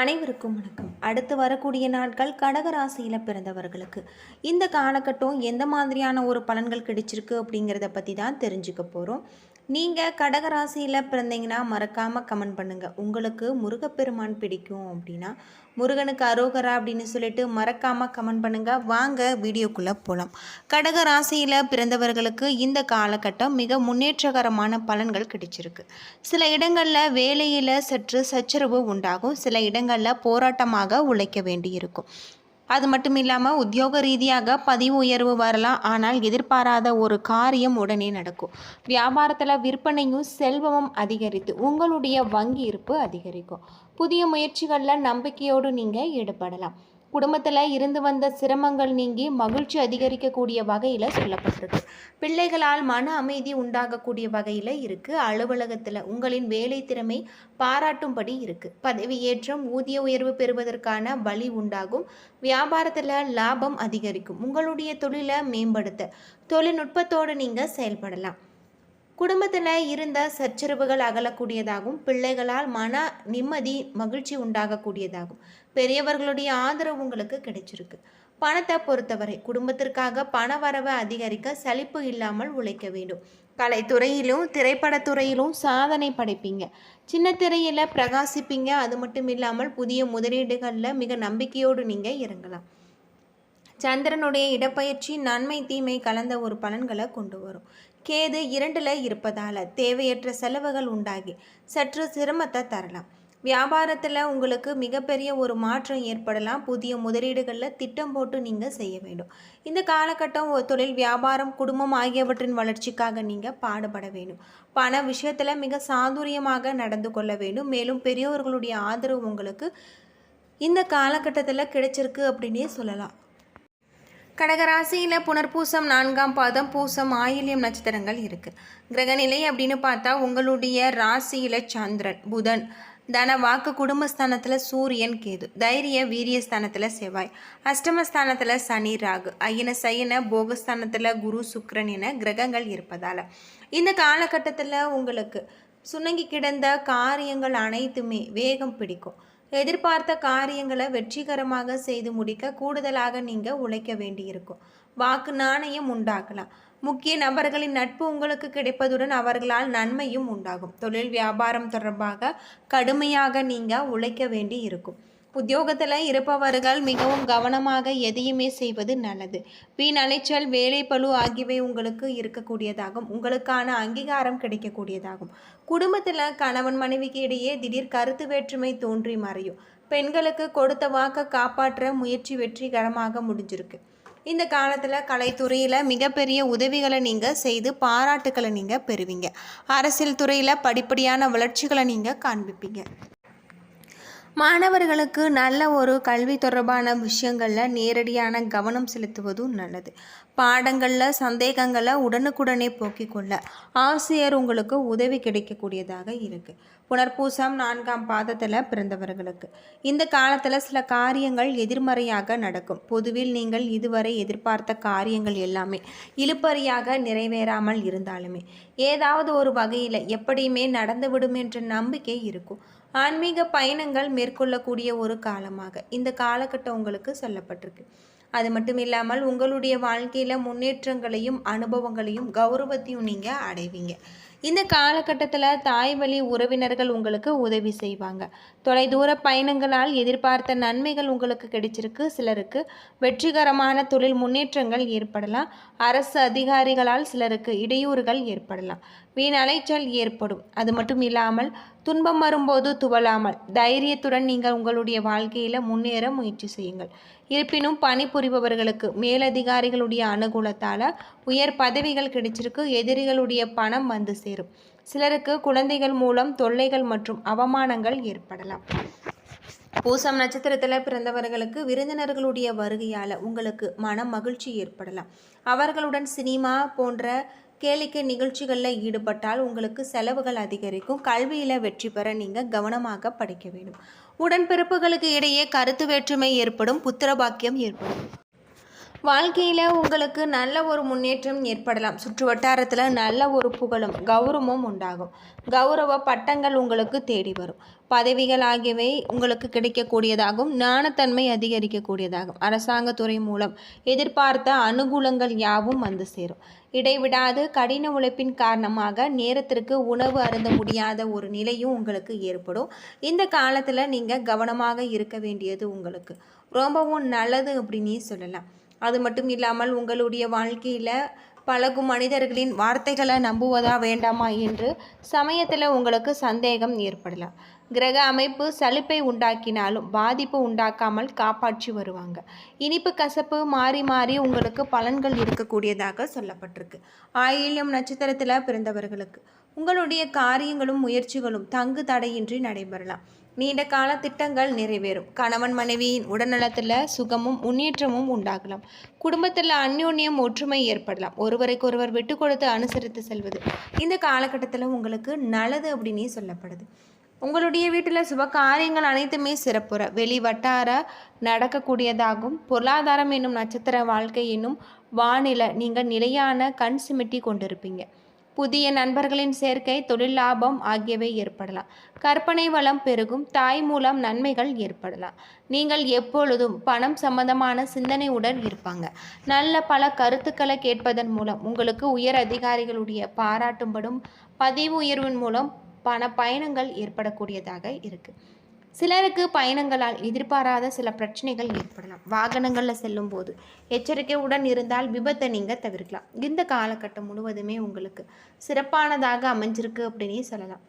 அனைவருக்கும் வணக்கம். அடுத்து வரக்கூடிய நாட்கள் கடகராசியில் பிறந்தவர்களுக்கு. இந்த காலகட்டம் எந்த மாதிரியான ஒரு பலன்கள் கிடைச்சிருக்கு அப்படிங்கிறத பற்றி தான் தெரிஞ்சுக்க போகிறோம் நீங்கள் கடகராசியில் பிறந்தீங்கன்னா மறக்காமல் கமெண்ட் பண்ணுங்கள் உங்களுக்கு முருகப்பெருமான் பிடிக்கும் அப்படின்னா முருகனுக்கு அரோகரா அப்படின்னு சொல்லிட்டு மறக்காமல் கமெண்ட் பண்ணுங்கள் வாங்க வீடியோக்குள்ளே போகலாம் கடகராசியில் பிறந்தவர்களுக்கு இந்த காலகட்டம் மிக முன்னேற்றகரமான பலன்கள் கிடைச்சிருக்கு. சில இடங்களில் வேலையில் சற்று சச்சரவு உண்டாகும். சில இடங்களில் போராட்டமாக உழைக்க வேண்டியிருக்கும். அது மட்டும் இல்லாமல் உத்தியோக ரீதியாக பதிவு உயர்வு வரலாம். ஆனால் எதிர்பாராத ஒரு காரியம் உடனே நடக்கும். வியாபாரத்தில் விற்பனையும் செல்வமும் அதிகரித்து உங்களுடைய வங்கி இருப்பு அதிகரிக்கும். புதிய முயற்சிகளில் நம்பிக்கையோடு நீங்கள் ஈடுபடலாம். குடும்பத்தில் இருந்து வந்த சிரமங்கள் நீங்கி மகிழ்ச்சி அதிகரிக்கக்கூடிய வகையில் சொல்லப்பட்டிருக்கு. பிள்ளைகளால் மன அமைதி உண்டாகக்கூடிய வகையில் இருக்குது அலுவலகத்தில் உங்களின் வேலை திறமை பாராட்டும்படி இருக்குது பதவி ஏற்றம் ஊதிய உயர்வு பெறுவதற்கான வழி உண்டாகும். வியாபாரத்தில் லாபம் அதிகரிக்கும். உங்களுடைய தொழிலை மேம்படுத்த தொழில்நுட்பத்தோடு நீங்கள் செயல்படலாம். குடும்பத்தில் இருந்த சச்சரவுகள் அகலக்கூடியதாகும். பிள்ளைகளால் மன நிம்மதி மகிழ்ச்சி உண்டாகக்கூடியதாகும். பெரியவர்களுடைய ஆதரவு உங்களுக்கு கிடைச்சிருக்கு. பணத்தை பொறுத்தவரை குடும்பத்திற்காக பண வரவை அதிகரிக்க சலிப்பு இல்லாமல் உழைக்க வேண்டும். கலைத்துறையிலும் திரைப்படத்துறையிலும் சாதனை படைப்பீங்க. சின்ன திரையில் பிரகாசிப்பீங்க. அது மட்டும் இல்லாமல் புதிய முதலீடுகளில் மிக நம்பிக்கையோடு நீங்கள் இறங்கலாம். சந்திரனுடைய இடப்பயிற்சி நன்மை தீமை கலந்த ஒரு பலன்களை கொண்டு வரும். கேது இரண்டில் இருப்பதால் தேவையற்ற செலவுகள் உண்டாகி சற்று சிரமத்தை தரலாம். வியாபாரத்தில் உங்களுக்கு மிகப்பெரிய ஒரு மாற்றம் ஏற்படலாம். புதிய முதலீடுகளில் திட்டம் போட்டு நீங்கள் செய்ய வேண்டும். இந்த காலகட்டம் ஒரு தொழில் வியாபாரம் குடும்பம் ஆகியவற்றின் வளர்ச்சிக்காக நீங்கள் பாடுபட வேண்டும். பண விஷயத்தில் மிக சாதுரியமாக நடந்து கொள்ள வேண்டும். மேலும் பெரியவர்களுடைய ஆதரவு உங்களுக்கு இந்த காலகட்டத்தில் கிடைச்சிருக்கு அப்படின்னே சொல்லலாம். கடகராசியில் புனர்பூசம் நான்காம் பாதம் பூசம் ஆயில்யம் நட்சத்திரங்கள் இருக்குது கிரகநிலை அப்படின்னு பார்த்தா உங்களுடைய ராசியில் சந்திரன் புதன். தன வாக்கு குடும்பஸ்தானத்தில் சூரியன் கேது தைரிய வீரியஸ்தானத்தில் செவ்வாய். அஷ்டமஸ்தானத்தில் சனி ராகு ஐயன சையன போகஸ்தானத்தில் குரு சுக்ரன் என கிரகங்கள் இருப்பதால். இந்த காலகட்டத்தில் உங்களுக்கு சுணங்கி கிடந்த காரியங்கள் அனைத்துமே வேகம் பிடிக்கும். எதிர்பார்த்த காரியங்களை வெற்றிகரமாக செய்து முடிக்க கூடுதலாக நீங்கள் உழைக்க வேண்டியிருக்கும். வாக்கு நாணயம் உண்டாக்கலாம். முக்கிய நபர்களின் நட்பு உங்களுக்கு கிடைப்பதுடன் அவர்களால் நன்மையும் உண்டாகும். தொழில் வியாபாரம் தொடர்பாக கடுமையாக நீங்கள் உழைக்க வேண்டி இருக்கும் உத்தியோகத்தில் இருப்பவர்கள் மிகவும் கவனமாக எதையுமே செய்வது நல்லது. வீண் அலைச்சல் வேலை ஆகியவை உங்களுக்கு இருக்கக்கூடியதாகும். உங்களுக்கான அங்கீகாரம் கிடைக்கக்கூடியதாகும். குடும்பத்தில் கணவன் மனைவிக்கு இடையே திடீர் கருத்து வேற்றுமை தோன்றி மறையும். பெண்களுக்கு கொடுத்த வாக்கை காப்பாற்ற முயற்சி வெற்றிகரமாக முடிஞ்சிருக்கு. இந்த காலத்தில் கலைத்துறையில் மிகப்பெரிய உதவிகளை நீங்கள் செய்து பாராட்டுக்களை நீங்கள் பெறுவீங்க. அரசியல் துறையில் படிப்படியான வளர்ச்சிகளை நீங்கள் காண்பிப்பீங்க. மாணவர்களுக்கு நல்ல ஒரு கல்வி தொடர்பான விஷயங்களில் நேரடியான கவனம் செலுத்துவதும் நல்லது. பாடங்களில் சந்தேகங்களை உடனுக்குடனே போக்கிக் கொள்ள ஆசிரியர் உங்களுக்கு உதவி கிடைக்கக்கூடியதாக இருக்குது புனர்பூசம் நான்காம் பாதத்தில் பிறந்தவர்களுக்கு. இந்த காலத்தில் சில காரியங்கள் எதிர்மறையாக நடக்கும். பொதுவில் நீங்கள் இதுவரை எதிர்பார்த்த காரியங்கள் எல்லாமே இழுப்பறியாக நிறைவேறாமல் இருந்தாலுமே ஏதாவது ஒரு வகையில் எப்படியுமே நடந்துவிடும் என்ற நம்பிக்கை இருக்கும். ஆன்மீக பயணங்கள் மேற்கொள்ளக்கூடிய ஒரு காலமாக. இந்த காலகட்டம் உங்களுக்கு சொல்லப்பட்டிருக்கு. அது மட்டும் இல்லாமல் உங்களுடைய வாழ்க்கையில் முன்னேற்றங்களையும் அனுபவங்களையும் கௌரவத்தையும் நீங்கள் அடைவீங்க. இந்த காலகட்டத்தில் தாய் வழி உறவினர்கள் உங்களுக்கு உதவி செய்வாங்க. தொலைதூர பயணங்களால் எதிர்பார்த்த நன்மைகள் உங்களுக்கு கிடைச்சிருக்கு. சிலருக்கு வெற்றிகரமான தொழில் முன்னேற்றங்கள் ஏற்படலாம். அரசு அதிகாரிகளால் சிலருக்கு இடையூறுகள் ஏற்படலாம். வீண் அலைச்சல் ஏற்படும். அது மட்டும் இல்லாமல் துன்பம் வரும்போது துவலாமல் தைரியத்துடன் நீங்கள் உங்களுடைய வாழ்க்கையில் முன்னேற முயற்சி செய்யுங்கள். இருப்பினும் பணிபுரிபவர்களுக்கு மேலதிகாரிகளுடைய அனுகூலத்தால் உயர் பதவிகள் கிடைச்சிருக்கு எதிரிகளுடைய பணம் வந்து சேரும். சிலருக்கு குழந்தைகள் மூலம் தொல்லைகள் மற்றும் அவமானங்கள் ஏற்படலாம். பூசம் நட்சத்திரத்தில் பிறந்தவர்களுக்கு விருந்தினர்களுடைய வருகையால் உங்களுக்கு மன மகிழ்ச்சி ஏற்படலாம். அவர்களுடன் சினிமா போன்ற கேளிக்கை நிகழ்ச்சிகளில் ஈடுபட்டால் உங்களுக்கு செலவுகள் அதிகரிக்கும். கல்வியில் வெற்றி பெற நீங்கள் கவனமாக படிக்க வேண்டும். உடன்பிறப்புகளுக்கு இடையே கருத்து வேற்றுமை ஏற்படும் புத்திரபாக்கியம் ஏற்படும். வாழ்க்கையில் உங்களுக்கு நல்ல ஒரு முன்னேற்றம் ஏற்படலாம். சுற்று வட்டாரத்தில் நல்ல ஒரு புகழும் கௌரவமும் உண்டாகும். கௌரவ பட்டங்கள் உங்களுக்கு தேடி வரும். பதவிகள் ஆகியவை உங்களுக்கு கிடைக்கக்கூடியதாகும். ஞானத்தன்மை அதிகரிக்கக்கூடியதாகும். அரசாங்கத்துறை மூலம் எதிர்பார்த்த அனுகூலங்கள் யாவும் வந்து சேரும். இடைவிடாது. கடின உழைப்பின் காரணமாக நேரத்திற்கு உணவு அருந்த முடியாத ஒரு நிலையும் உங்களுக்கு ஏற்படும். இந்த காலத்தில் நீங்கள் கவனமாக இருக்க வேண்டியது உங்களுக்கு. ரொம்பவும் நல்லது அப்படின்னே சொல்லலாம். அது மட்டும் இல்லாமல் உங்களுடைய வாழ்க்கையில் பழகும் மனிதர்களின் வார்த்தைகளை நம்புவதா வேண்டாமா என்று சமயத்தில் உங்களுக்கு சந்தேகம் ஏற்படலாம். கிரக அமைப்பு சலிப்பை உண்டாக்கினாலும் பாதிப்பு உண்டாக்காமல் காப்பாற்றி வருவாங்க. இனிப்பு கசப்பு மாறி மாறி உங்களுக்கு பலன்கள் இருக்கக்கூடியதாக சொல்லப்பட்டிருக்கு. ஆயில்யம் நட்சத்திரத்தில் பிறந்தவர்களுக்கு உங்களுடைய காரியங்களும் முயற்சிகளும் தங்கு தடையின்றி நடைபெறலாம். நீண்ட கால திட்டங்கள் நிறைவேறும். கணவன் மனைவியின் உடல்நலத்தில் சுகமும் முன்னேற்றமும் உண்டாகலாம். குடும்பத்தில் அந்யோன்யம் ஒற்றுமை ஏற்படலாம். ஒருவருக்கொருவர் விட்டு கொடுத்து அனுசரித்து செல்வது. இந்த காலகட்டத்தில் உங்களுக்கு நல்லது அப்படின்னே சொல்லப்படுது. உங்களுடைய வீட்டில் சுப காரியங்கள் அனைத்துமே சிறப்புற வெளி வட்டார நடக்கக்கூடியதாகும். பொருளாதாரம் என்னும் நட்சத்திர வாழ்க்கை என்னும் வானிலை நீங்கள் நிலையான கண் சிமிட்டி கொண்டிருப்பீங்க. புதிய நண்பர்களின் சேர்க்கை தொழில் லாபம் ஆகியவை ஏற்படலாம். கற்பனை வளம் பெருகும் தாய் மூலம் நன்மைகள் ஏற்படலாம். நீங்கள் எப்பொழுதும் பணம் சம்பந்தமான சிந்தனையுடன் இருப்பாங்க. நல்ல பல கருத்துக்களை கேட்பதன் மூலம் உங்களுக்கு உயர் அதிகாரிகளுடைய பாராட்டும்படும் பதிவு உயர்வின் மூலம் பண பயணங்கள் ஏற்படக்கூடியதாக இருக்குது சிலருக்கு பயணங்களால் எதிர்பாராத சில பிரச்சனைகள் ஏற்படலாம். வாகனங்களில் செல்லும் போது எச்சரிக்கையுடன் இருந்தால் விபத்தை நீங்கள் தவிர்க்கலாம். இந்த காலகட்டம் முழுவதுமே உங்களுக்கு சிறப்பானதாக அமைஞ்சிருக்கு அப்படின்னே சொல்லலாம்.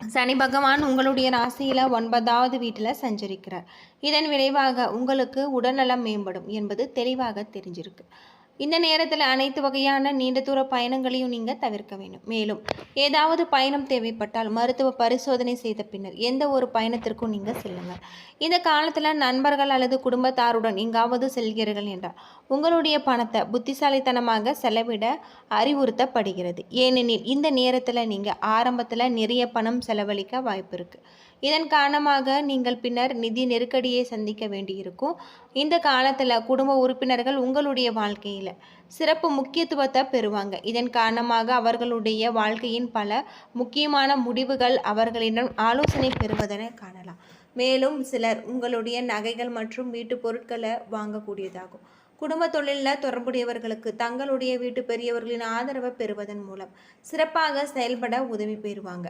சனி பகவான் உங்களுடைய ராசியில் ஒன்பதாவது வீட்டில் சஞ்சரிக்கிறார். இதன் விளைவாக உங்களுக்கு உடல்நலம் மேம்படும் என்பது தெளிவாக தெரிஞ்சிருக்கு. இந்த நேரத்தில் அனைத்து வகையான நீண்ட தூர பயணங்களையும் நீங்கள் தவிர்க்க வேண்டும். மேலும் ஏதாவது பயணம் தேவைப்பட்டால் மருத்துவ பரிசோதனை செய்த பின்னர் எந்த ஒரு பயணத்திற்கும் நீங்கள் செல்லுங்கள். இந்த காலத்தில் நண்பர்கள் அல்லது குடும்பத்தாருடன் எங்காவது செல்கிறீர்கள் என்றால் உங்களுடைய பணத்தை புத்திசாலித்தனமாக செலவிட அறிவுறுத்தப்படுகிறது. ஏனெனில் இந்த நேரத்தில் நீங்கள் ஆரம்பத்தில் நிறைய பணம் செலவழிக்க வாய்ப்பு இருக்குது இதன் காரணமாக நீங்கள் பின்னர் நிதி நெருக்கடியை சந்திக்க வேண்டியிருக்கும். இந்த காலத்தில் குடும்ப உறுப்பினர்கள் உங்களுடைய வாழ்க்கையில் சிறப்பு முக்கியத்துவத்தை பெறுவாங்க. இதன் காரணமாக அவர்களுடைய வாழ்க்கையின் பல முக்கியமான முடிவுகள் அவர்களிடம் ஆலோசனை பெறுவதென காணலாம். மேலும் சிலர் உங்களுடைய நகைகள் மற்றும் வீட்டு பொருட்களை வாங்கக்கூடியதாகும். குடும்ப தொழிலில் தொடர்புடையவர்களுக்கு தங்களுடைய வீட்டு பெரியவர்களின் ஆதரவை பெறுவதன் மூலம் சிறப்பாக செயல்பட உதவி பெறுவாங்க.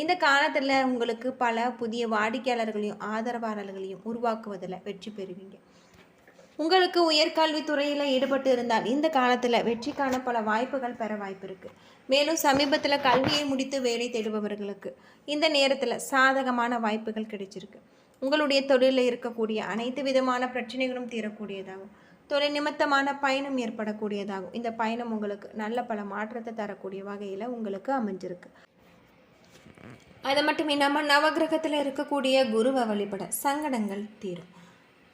இந்த காலத்தில் உங்களுக்கு பல புதிய வாடிக்கையாளர்களையும் ஆதரவாளர்களையும் உருவாக்குவதில் வெற்றி பெறுவீங்க. உங்களுக்கு உயர்கல்வித்துறையில் ஈடுபட்டு இருந்தால் இந்த காலத்தில் வெற்றிக்கான பல வாய்ப்புகள் பெற வாய்ப்பு இருக்குது மேலும் சமீபத்தில் கல்வியை முடித்து வேலை தேடுபவர்களுக்கு இந்த நேரத்தில் சாதகமான வாய்ப்புகள் கிடைச்சிருக்கு. உங்களுடைய தொழிலில் இருக்கக்கூடிய அனைத்து விதமான பிரச்சனைகளும் தீரக்கூடியதாகும். தொழில் நிமித்தமான பயணம் ஏற்படக்கூடியதாகும். இந்த பயணம் உங்களுக்கு நல்ல பல மாற்றத்தை தரக்கூடிய வகையில் உங்களுக்கு அமைஞ்சிருக்கு. அது மட்டும் இல்லாமல் நவகிரகத்தில் இருக்கக்கூடிய குருவை வழிபட சங்கடங்கள் தீரும்.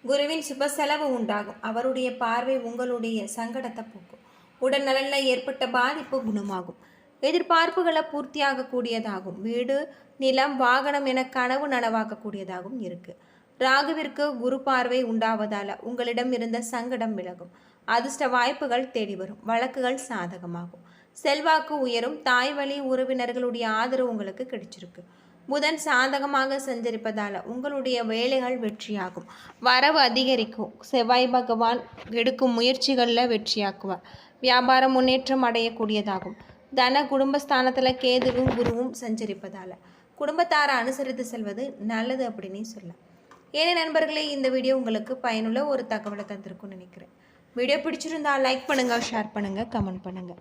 குருவின் சுப செலவு உண்டாகும். அவருடைய பார்வை உங்களுடைய சங்கடத்தை போக்கும். உடல் நலனில் ஏற்பட்ட பாதிப்பு குணமாகும். எதிர்பார்ப்புகளை பூர்த்தியாகக்கூடியதாகும். வீடு நிலம் வாகனம் என கனவு நனவாக்கக்கூடியதாகவும் இருக்கு. ராகுவிற்கு குரு பார்வை உண்டாவதால உங்களிடம் இருந்த சங்கடம் விலகும். அதிர்ஷ்ட வாய்ப்புகள் தேடி வரும். வழக்குகள் சாதகமாகும். செல்வாக்கு உயரும் தாய் வழி உறவினர்களுடைய ஆதரவு உங்களுக்கு கிடைச்சிருக்கு. புதன் சாதகமாக சஞ்சரிப்பதால் உங்களுடைய வேலைகள் வெற்றியாகும். வரவு அதிகரிக்கும். செவ்வாய் பகவான் எடுக்கும் முயற்சிகளில் வெற்றியாக்குவார். வியாபார முன்னேற்றம் அடையக்கூடியதாகும். தன குடும்பஸ்தானத்தில் கேதுவும் குருவும் சஞ்சரிப்பதால். குடும்பத்தாரை அனுசரித்து செல்வது நல்லது அப்படின்னு சொல்லலாம். ஏனே நண்பர்களே இந்த வீடியோ உங்களுக்கு பயனுள்ள ஒரு தகவலை தந்திருக்கும்னு நினைக்கிறேன். வீடியோ பிடிச்சிருந்தா லைக் பண்ணுங்கள் ஷேர் பண்ணுங்கள் கமெண்ட் பண்ணுங்கள்